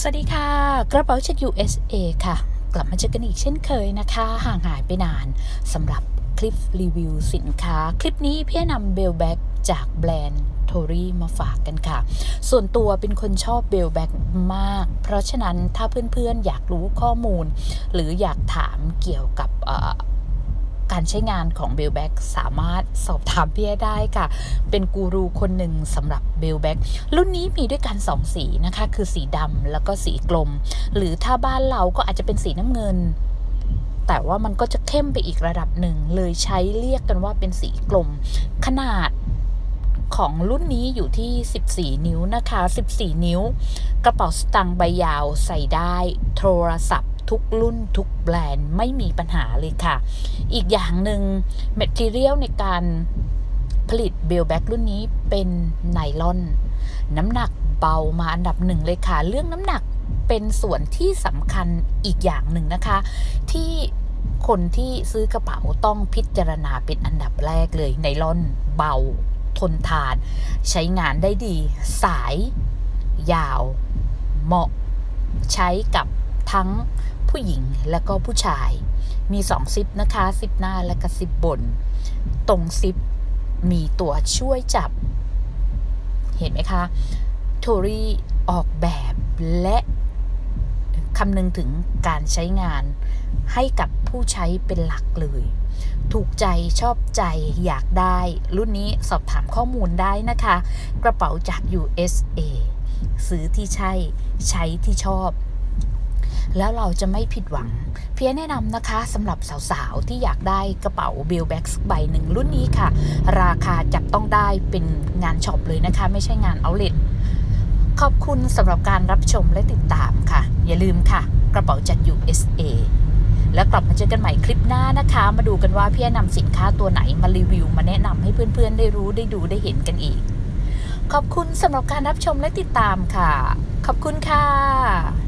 สวัสดีค่ะ กระเป๋าจาก USA ค่ะ กลับมาเจอกันอีกเช่นเคยนะคะ ห่างหายไปนานสำหรับคลิปรีวิวสินค้า คลิปนี้พี่นำเบลแบ็กจากแบรนด์โทรี่มาฝากกันค่ะ ส่วนตัวเป็นคนชอบเบลแบ็กมาก เพราะฉะนั้นถ้าเพื่อนๆ อยากรู้ข้อมูล หรืออยากถามเกี่ยวกับ การใช้งานของเบลแบ็กสามารถสอบถามพี่ได้ค่ะ เป็นกูรูคนหนึ่งสำหรับเบลแบ็กรุ่นนี้มีด้วยกันสองสีนะคะ คือสีดำแล้วก็สีกลม หรือถ้าบ้านเราก็อาจจะเป็นสีน้ำเงินแต่ว่ามันก็จะเข้มไปอีกระดับหนึ่ง เลยใช้เรียกกันว่าเป็นสีกลม ขนาดของรุ่นนี้อยู่ที่ 14 นิ้วนะคะ 14 นิ้ว กระเป๋าสตางค์ใบยาวใส่ได้ โทรศัพท์ ทุกรุ่นทุกแบรนด์ไม่มีปัญหาเลยค่ะ อีกอย่างหนึ่งแมทเทียลในการผลิตเบลแบ็กรุ่นนี้เป็นไนลอน น้ำหนักเบามาอันดับหนึ่งเลยค่ะ เรื่องน้ำหนักเป็นส่วนที่สำคัญอีกอย่างหนึ่งนะคะ ที่คนที่ซื้อกระเป๋าต้องพิจารณาเป็นอันดับแรกเลยไนลอนเบา ทนทาน ใช้งานได้ดี สาย ยาว เหมาะ ใช้กับ ทั้งผู้หญิงและก็ผู้ชาย มีสองซิปนะคะซิปหน้าและก็ซิปบน ตรงซิปมีตัวช่วยจับ เห็นไหมคะโทรี่ออกแบบและคำนึงถึงการใช้งานให้กับผู้ใช้เป็นหลักเลย ถูกใจชอบใจอยากได้ รุ่นนี้สอบถามข้อมูลได้นะคะ กระเป๋าจาก USA ซื้อที่ใช่ ใช้ที่ชอบ แล้วเราจะไม่ผิดหวัง เพียงแนะนำนะคะสำหรับสาวๆ ที่อยากได้กระเป๋าเบลแบ็กใบหนึ่งรุ่นนี้ค่ะ ราคาจับต้องได้เป็นงานช็อปเลยนะคะ ไม่ใช่งานเอาเล t ขอบคุณสำหรับการรับชมและติดตามค่ะ อย่าลืมค่ะ กระเป๋าจาก USA แล้วกลับมาเจอกันใหม่คลิปหน้านะคะ มาดูกันว่าพี่นำสินค้าตัวไหนมารีวิว มาแนะนำให้เพื่อนๆ ได้รู้ได้ดูได้เห็นกันอีก ขอบคุณสำหรับการรับชมและติดตามค่ะ ขอบคุณค่ะ